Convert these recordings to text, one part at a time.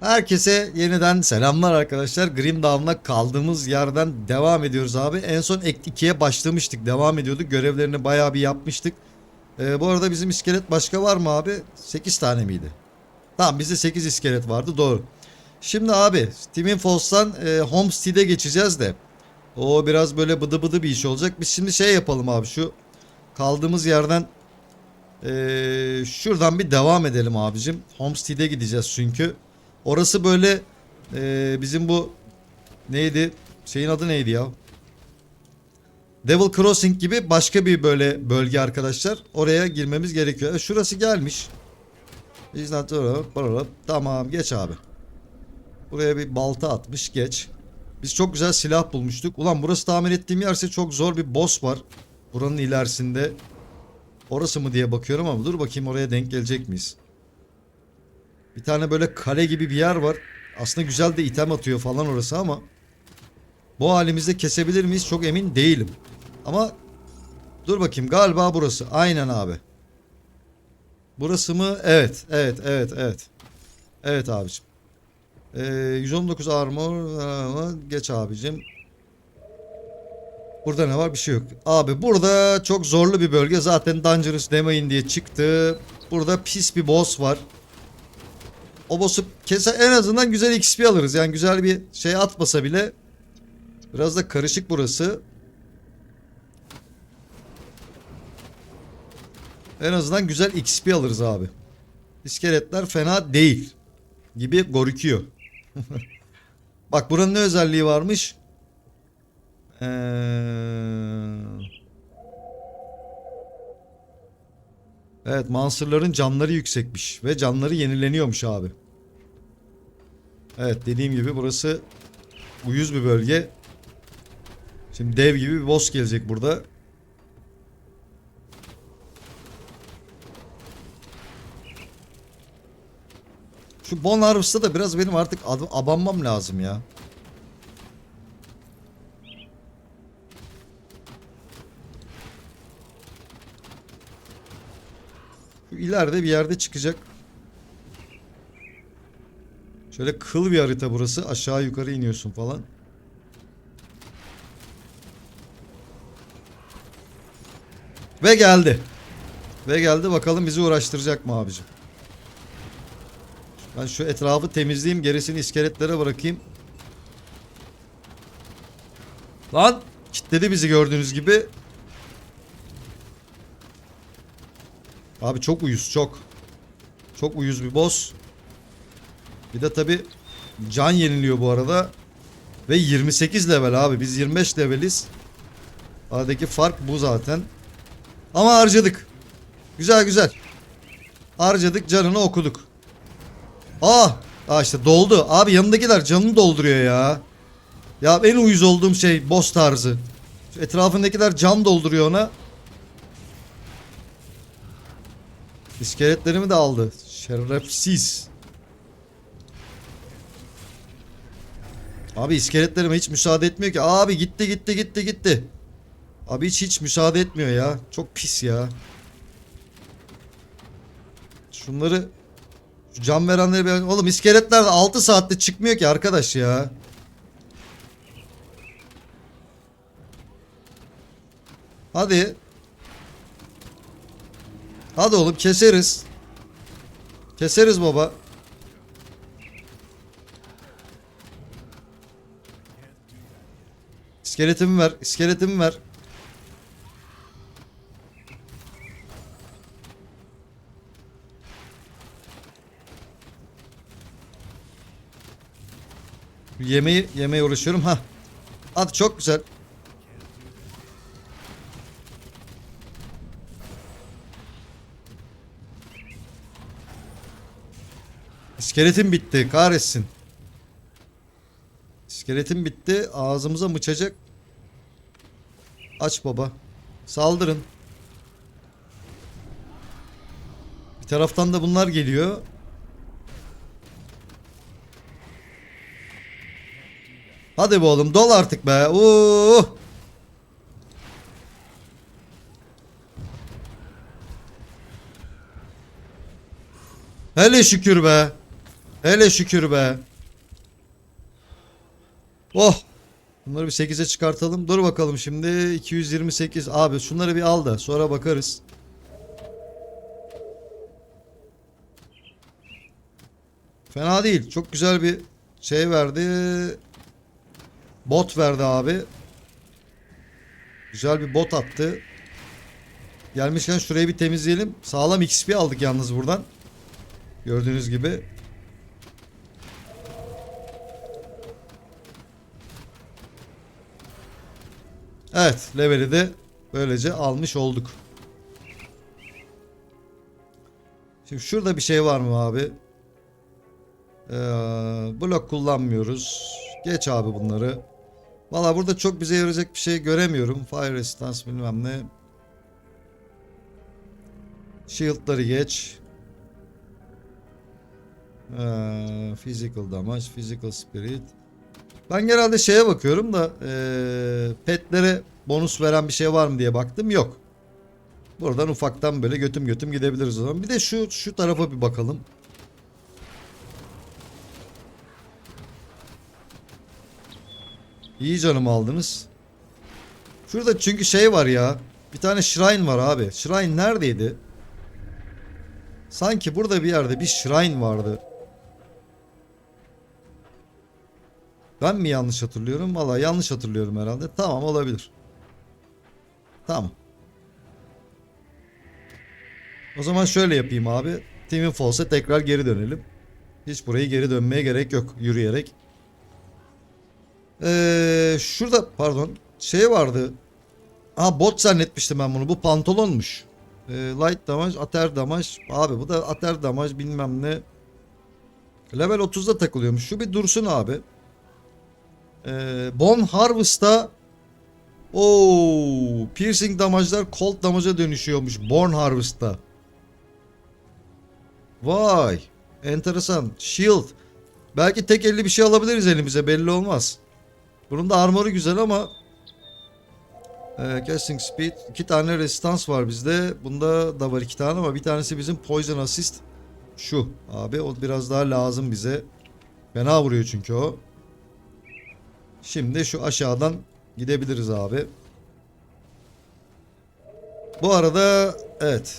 Herkese yeniden selamlar arkadaşlar. Grim Dawn'la kaldığımız yerden devam ediyoruz abi. En son Act 2'ye başlamıştık. Devam ediyorduk. Görevlerini bayağı bir yapmıştık. Ee, bu arada bizim iskelet başka var mı abi? 8 tane miydi? Tamam bizde 8 iskelet vardı doğru. Şimdi abi Steven Falls'tan e, Homestead'e geçeceğiz de. O biraz böyle bıdı bıdı bir iş olacak. Biz şimdi şey yapalım abi şu kaldığımız yerden e, şuradan bir devam edelim abicim. Homestead'e gideceğiz çünkü. Orası böyle e, bizim bu neydi? Şeyin adı neydi ya? Devil Crossing gibi başka bir böyle bölge arkadaşlar. Oraya girmemiz gerekiyor. E, şurası gelmiş. Tamam geç abi. Buraya bir balta atmış geç. Biz çok güzel silah bulmuştuk. Ulan burası tahmin ettiğim yerse çok zor bir boss var. Buranın ilerisinde. Orası mı diye bakıyorum ama dur bakayım oraya denk gelecek miyiz? Bir tane böyle kale gibi bir yer var. Aslında güzel de item atıyor falan orası ama bu halimizde kesebilir miyiz çok emin değilim. Ama dur bakayım galiba burası. Aynen abi. Burası mı? Evet, evet, evet, evet. Evet abicim. Ee, 119 armor geç abicim. Burada ne var? Bir şey yok. Abi burada çok zorlu bir bölge. Zaten Dangerous demeyin diye çıktı. Burada pis bir boss var. O boss'u kese en azından güzel XP alırız. Yani güzel bir şey atmasa bile. Biraz da karışık burası. En azından güzel XP alırız abi. İskeletler fena değil. Gibi gorüküyor. Bak buranın ne özelliği varmış? Ee... Evet monsterların canları yüksekmiş ve canları yenileniyormuş abi. Evet dediğim gibi burası uyuz bir bölge. Şimdi dev gibi bir boss gelecek burada. Şu Bon Harvest'ta da biraz benim artık abanmam lazım ya. İleride bir yerde çıkacak. Şöyle kıl bir harita burası. Aşağı yukarı iniyorsun falan. Ve geldi. Ve geldi bakalım bizi uğraştıracak mı abicim? Ben şu etrafı temizleyeyim. Gerisini iskeletlere bırakayım. Lan! Kitledi bizi gördüğünüz gibi. Abi çok uyuz çok. Çok uyuz bir boss. Bir de tabi can yeniliyor bu arada. Ve 28 level abi. Biz 25 leveliz. Aradaki fark bu zaten. Ama harcadık. Güzel güzel. Harcadık canını okuduk. Aa, aa işte doldu. Abi yanındakiler canını dolduruyor ya. Ya en uyuz olduğum şey boss tarzı. Etrafındakiler can dolduruyor ona. İskeletlerimi de aldı. Şerefsiz. Abi iskeletlerime hiç müsaade etmiyor ki. Abi gitti gitti gitti gitti. Abi hiç hiç müsaade etmiyor ya. Çok pis ya. Şunları şu cam verenleri bir... Oğlum iskeletler de 6 saatte çıkmıyor ki arkadaş ya. Hadi. Hadi oğlum keseriz. Keseriz baba. İskeletimi ver. İskeletimi ver. Yemeği yemeye uğraşıyorum. Ha. Hadi çok güzel. İskeletim bitti. Kahretsin. İskeletim bitti. Ağzımıza mıçacak. Aç baba. Saldırın. Bir taraftan da bunlar geliyor. Hadi be oğlum dol artık be. Oo. Hele şükür be. Hele şükür be. Oh. Bunları bir 8'e çıkartalım. Dur bakalım şimdi 228. Abi şunları bir al da sonra bakarız. Fena değil. Çok güzel bir şey verdi. Bot verdi abi. Güzel bir bot attı. Gelmişken şurayı bir temizleyelim. Sağlam XP aldık yalnız buradan. Gördüğünüz gibi. Evet, leveli de böylece almış olduk. Şimdi şurada bir şey var mı abi? Ee, blok kullanmıyoruz. Geç abi bunları. Valla burada çok bize yarayacak bir şey göremiyorum. Fire resistance bilmem ne. Shield'ları geç. Ee, physical damage, physical spirit. Ben genelde şeye bakıyorum da ee, petlere bonus veren bir şey var mı diye baktım. Yok. Buradan ufaktan böyle götüm götüm gidebiliriz o zaman. Bir de şu şu tarafa bir bakalım. İyi canım aldınız. Şurada çünkü şey var ya. Bir tane shrine var abi. Shrine neredeydi? Sanki burada bir yerde bir shrine vardı. Ben mi yanlış hatırlıyorum? Valla yanlış hatırlıyorum herhalde. Tamam olabilir. Tamam. O zaman şöyle yapayım abi. Team'in Falls'e tekrar geri dönelim. Hiç burayı geri dönmeye gerek yok yürüyerek. Ee, şurada pardon şey vardı. Ha bot zannetmiştim ben bunu. Bu pantolonmuş. Ee, light damage, ater damage. Abi bu da ater damage bilmem ne. Level 30'da takılıyormuş. Şu bir dursun abi. Ee, Bon Harvest'ta Oo, piercing damage'lar cold damage'a dönüşüyormuş Born Harvest'ta. Vay, enteresan. Shield. Belki tek elli bir şey alabiliriz elimize belli olmaz. Bunun da armoru güzel ama ee, casting speed iki tane resistance var bizde. Bunda da var iki tane ama bir tanesi bizim poison assist. Şu abi o biraz daha lazım bize. Fena vuruyor çünkü o. Şimdi şu aşağıdan gidebiliriz abi. Bu arada evet.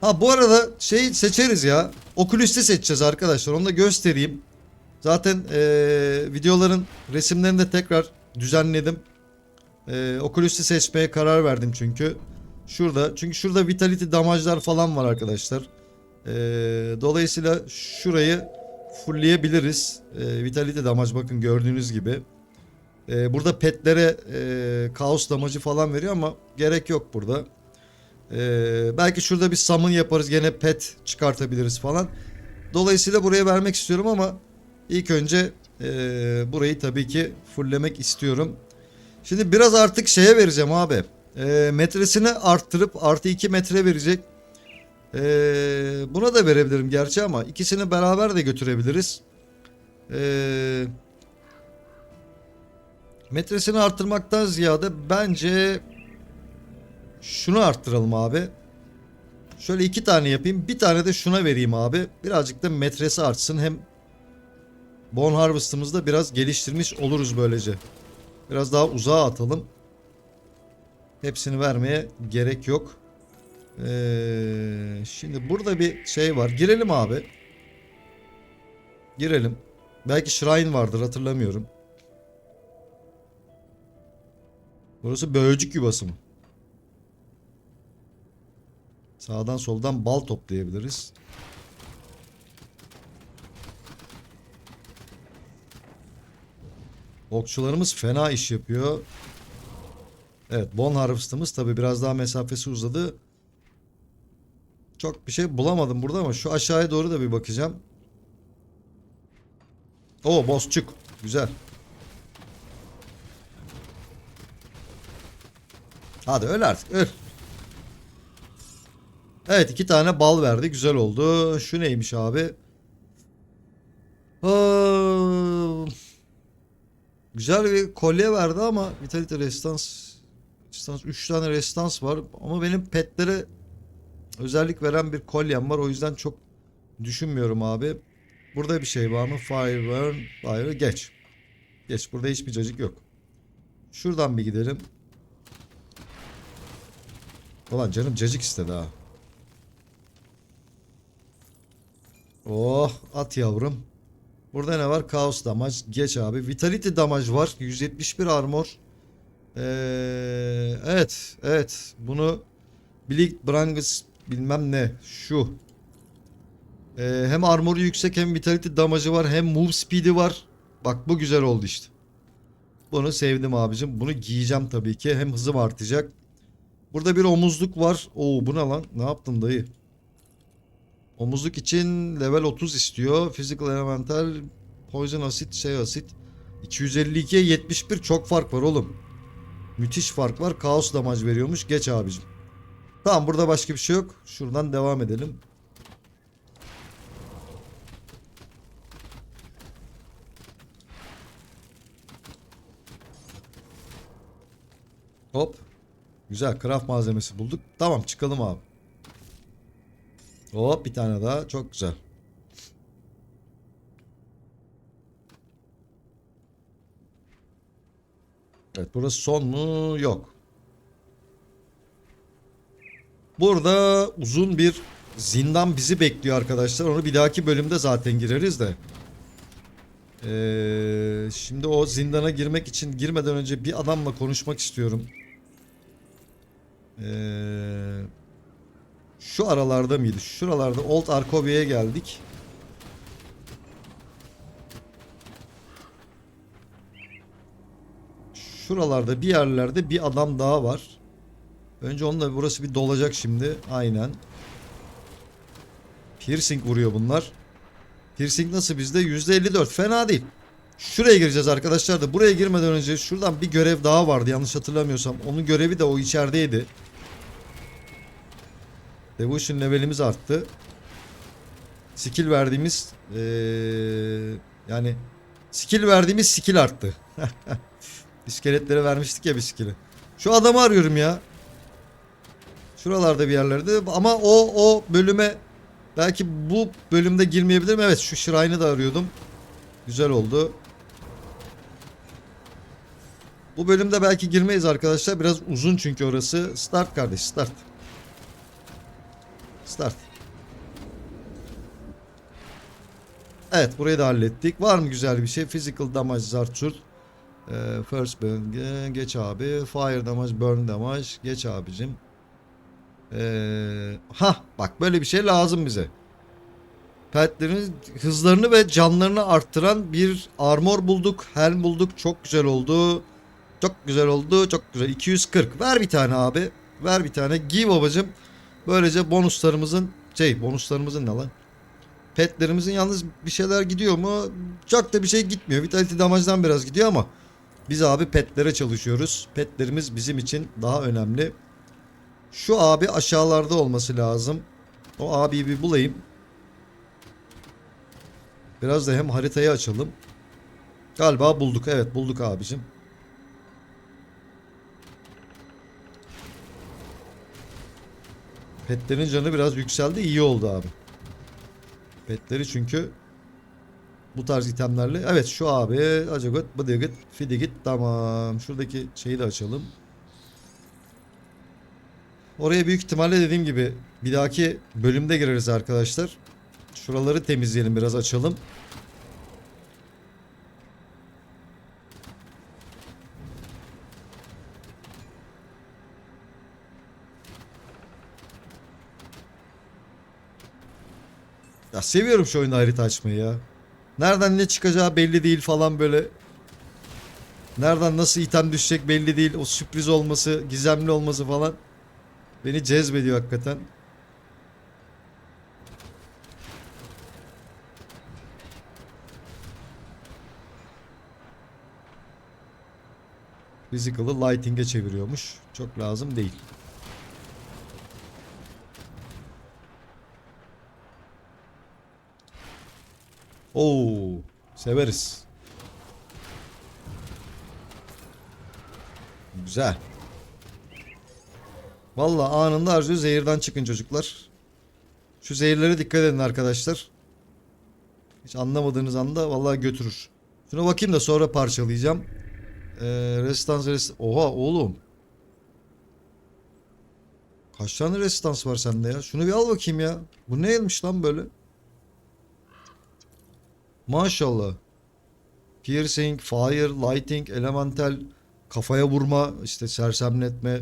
Ha bu arada şey seçeriz ya. Oculus'te seçeceğiz arkadaşlar. Onu da göstereyim. Zaten eee, videoların resimlerini de tekrar düzenledim. Eee Oculus'u seçmeye karar verdim çünkü. Şurada. Çünkü şurada vitality damage'lar falan var arkadaşlar. Eee, dolayısıyla şurayı fullleyebiliriz. Eee vitality damage bakın gördüğünüz gibi. Eee, burada petlere eee kaos damacı falan veriyor ama gerek yok burada. Eee, belki şurada bir summon yaparız gene pet çıkartabiliriz falan. Dolayısıyla buraya vermek istiyorum ama ilk önce eee, burayı tabii ki fulllemek istiyorum. Şimdi biraz artık şeye vereceğim abi. Eee, metresini arttırıp artı 2 metre verecek. Eee, buna da verebilirim gerçi ama ikisini beraber de götürebiliriz. Eee metresini arttırmaktan ziyade bence şunu arttıralım abi. Şöyle iki tane yapayım. Bir tane de şuna vereyim abi. Birazcık da metresi artsın. Hem Bone Harvest'ımızı da biraz geliştirmiş oluruz böylece. Biraz daha uzağa atalım. Hepsini vermeye gerek yok. Ee, şimdi burada bir şey var. Girelim abi. Girelim. Belki shrine vardır hatırlamıyorum. Burası böğürcük yuvası mı? Sağdan soldan bal toplayabiliriz. Okçularımız fena iş yapıyor. Evet, Bon Harvest'ımız tabi biraz daha mesafesi uzadı. Çok bir şey bulamadım burada ama şu aşağıya doğru da bir bakacağım. Oo, bozçuk. Güzel. Hadi öl artık öl. Evet iki tane bal verdi. Güzel oldu. Şu neymiş abi? Aa, güzel bir kolye verdi ama Vitality Resistance Resistance 3 tane Resistance var. Ama benim petlere özellik veren bir kolyem var. O yüzden çok düşünmüyorum abi. Burada bir şey var mı? Fire burn. Fire geç. Geç. Burada hiçbir cacık yok. Şuradan bir gidelim. Ulan canım cacık istedi ha. Oh at yavrum. Burada ne var? Kaos damaj. Geç abi. Vitality damaj var. 171 armor. Ee, evet. Evet. Bunu Bleak Brangus bilmem ne. Şu. Ee, hem armoru yüksek hem vitality damajı var hem move speed'i var. Bak bu güzel oldu işte. Bunu sevdim abicim. Bunu giyeceğim tabii ki. Hem hızım artacak. Burada bir omuzluk var. Oo bu ne lan? Ne yaptın dayı? Omuzluk için level 30 istiyor. Physical elemental poison asit şey asit. 252'ye 71 çok fark var oğlum. Müthiş fark var. Kaos damaj veriyormuş. Geç abicim. Tamam burada başka bir şey yok. Şuradan devam edelim. Hop. Güzel craft malzemesi bulduk. Tamam çıkalım abi. Hop bir tane daha. Çok güzel. Evet burası son mu? Yok. Burada uzun bir zindan bizi bekliyor arkadaşlar. Onu bir dahaki bölümde zaten gireriz de. Ee, şimdi o zindana girmek için girmeden önce bir adamla konuşmak istiyorum. Ee, şu aralarda mıydı? Şuralarda Old Arkovia'ya geldik. Şuralarda bir yerlerde bir adam daha var. Önce onunla burası bir dolacak şimdi. Aynen. Piercing vuruyor bunlar. Piercing nasıl bizde? %54. Fena değil. Şuraya gireceğiz arkadaşlar da buraya girmeden önce şuradan bir görev daha vardı yanlış hatırlamıyorsam. Onun görevi de o içerideydi. Devotion levelimiz arttı. Skill verdiğimiz eee, yani skill verdiğimiz skill arttı. İskeletlere vermiştik ya bir skill'i. Şu adamı arıyorum ya. Şuralarda bir yerlerde ama o o bölüme belki bu bölümde girmeyebilirim. Evet şu Shrine'ı da arıyordum. Güzel oldu. Bu bölümde belki girmeyiz arkadaşlar. Biraz uzun çünkü orası. Start kardeş start. Start. Evet burayı da hallettik. Var mı güzel bir şey? Physical damage zartçurt. Ee, first burn ge- geç abi. Fire damage burn damage geç abicim. Ee, ha bak böyle bir şey lazım bize. Petlerin hızlarını ve canlarını arttıran bir armor bulduk. Helm bulduk. Çok güzel oldu. Çok güzel oldu. Çok güzel. 240. Ver bir tane abi. Ver bir tane. Giy babacım. Böylece bonuslarımızın şey bonuslarımızın ne lan? Petlerimizin yalnız bir şeyler gidiyor mu? Çok da bir şey gitmiyor. Vitality damage'dan biraz gidiyor ama biz abi petlere çalışıyoruz. Petlerimiz bizim için daha önemli. Şu abi aşağılarda olması lazım. O abiyi bir bulayım. Biraz da hem haritayı açalım. Galiba bulduk. Evet bulduk abicim. Petlerin canı biraz yükseldi. iyi oldu abi. Petleri çünkü bu tarz itemlerle. Evet şu abi. Acagot, bıdıgıt, fidigit. Tamam. Şuradaki şeyi de açalım. Oraya büyük ihtimalle dediğim gibi bir dahaki bölümde gireriz arkadaşlar. Şuraları temizleyelim biraz açalım. Ya seviyorum şu oyunda harita açmayı ya. Nereden ne çıkacağı belli değil falan böyle. Nereden nasıl item düşecek belli değil. O sürpriz olması, gizemli olması falan. Beni cezbediyor hakikaten. Physical'ı lighting'e çeviriyormuş. Çok lazım değil. Oo, severiz. Güzel. Vallahi anında harcıyor zehirden çıkın çocuklar. Şu zehirlere dikkat edin arkadaşlar. Hiç anlamadığınız anda vallahi götürür. Şuna bakayım da sonra parçalayacağım. Ee, restans rest Oha oğlum. Kaç tane restans var sende ya? Şunu bir al bakayım ya. Bu neymiş lan böyle? Maşallah. Piercing, fire, lighting, elemental, kafaya vurma, işte sersemletme.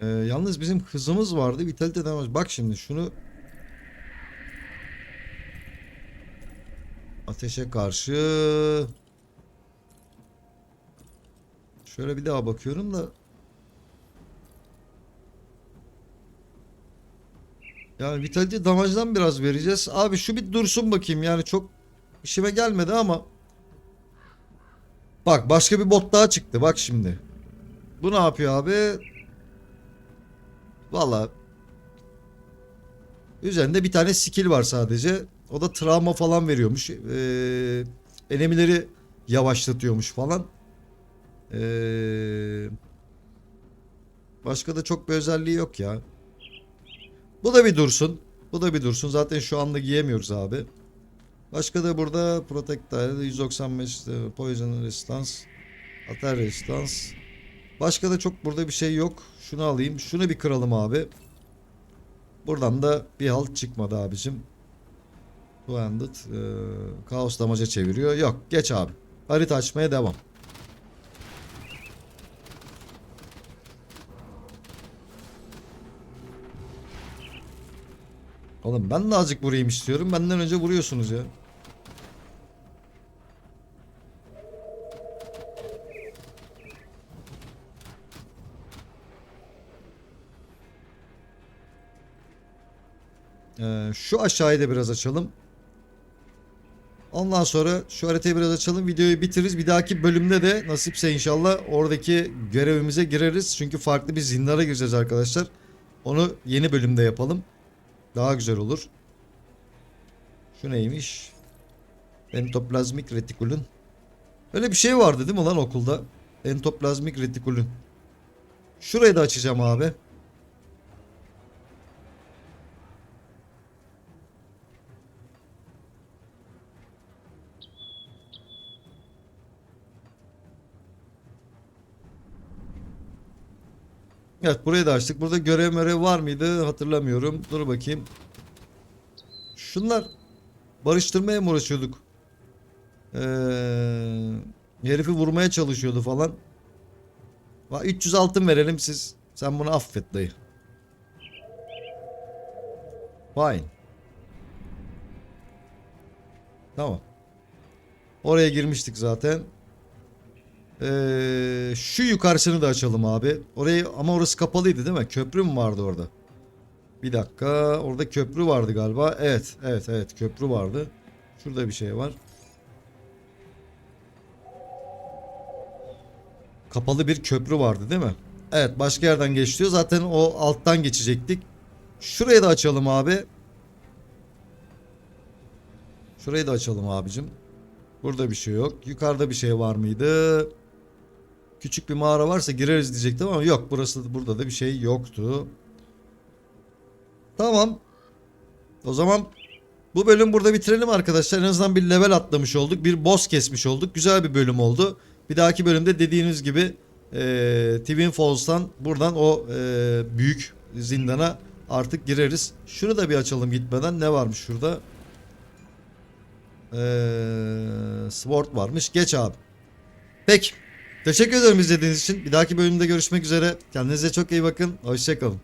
Ee, yalnız bizim hızımız vardı. Vitalite damage. Bak şimdi şunu ateşe karşı şöyle bir daha bakıyorum da yani vitalite damage'dan biraz vereceğiz. Abi şu bir dursun bakayım. Yani çok işime gelmedi ama Bak başka bir bot daha çıktı. Bak şimdi. Bu ne yapıyor abi? Valla üzerinde bir tane skill var sadece. O da travma falan veriyormuş. Ee, enemileri yavaşlatıyormuş falan. Ee, başka da çok bir özelliği yok ya. Bu da bir dursun. Bu da bir dursun. Zaten şu anda giyemiyoruz abi. Başka da burada Protectile 195 e, Poison Resistance Atar Resistance Başka da çok burada bir şey yok. Şunu alayım. Şunu bir kıralım abi. Buradan da bir halt çıkmadı abicim. Two-handed e, Kaos damaca çeviriyor. Yok geç abi. Harita açmaya devam. Oğlum ben de azıcık vurayım istiyorum. Benden önce vuruyorsunuz ya. Ee, şu aşağıyı da biraz açalım. Ondan sonra şu haritayı biraz açalım. Videoyu bitiririz. Bir dahaki bölümde de nasipse inşallah oradaki görevimize gireriz. Çünkü farklı bir zinlara gireceğiz arkadaşlar. Onu yeni bölümde yapalım. Daha güzel olur. Şu neymiş? Entoplazmik retikulun. Öyle bir şey vardı değil mi lan okulda? Entoplazmik retikulun. Şurayı da açacağım abi. Evet burayı da açtık. Burada görev mörev var mıydı hatırlamıyorum. Dur bakayım. Şunlar barıştırmaya mı uğraşıyorduk? Ee, herifi vurmaya çalışıyordu falan. Va 300 altın verelim siz. Sen bunu affet dayı. Fine. Tamam. Oraya girmiştik zaten. Ee, şu yukarısını da açalım abi. Orayı ama orası kapalıydı değil mi? Köprü mü vardı orada? Bir dakika. Orada köprü vardı galiba. Evet, evet, evet. Köprü vardı. Şurada bir şey var. Kapalı bir köprü vardı değil mi? Evet, başka yerden geçiyor. Zaten o alttan geçecektik. Şurayı da açalım abi. Şurayı da açalım abicim. Burada bir şey yok. Yukarıda bir şey var mıydı? Küçük bir mağara varsa gireriz diyecektim ama yok. Burası burada da bir şey yoktu. Tamam. O zaman bu bölüm burada bitirelim arkadaşlar. En azından bir level atlamış olduk. Bir boss kesmiş olduk. Güzel bir bölüm oldu. Bir dahaki bölümde dediğiniz gibi e, Twin Falls'tan buradan o e, büyük zindana artık gireriz. Şunu da bir açalım gitmeden. Ne varmış şurada? Ee, Sword varmış. Geç abi. Peki. Teşekkür ederim izlediğiniz için. Bir dahaki bölümde görüşmek üzere. Kendinize çok iyi bakın. Hoşçakalın.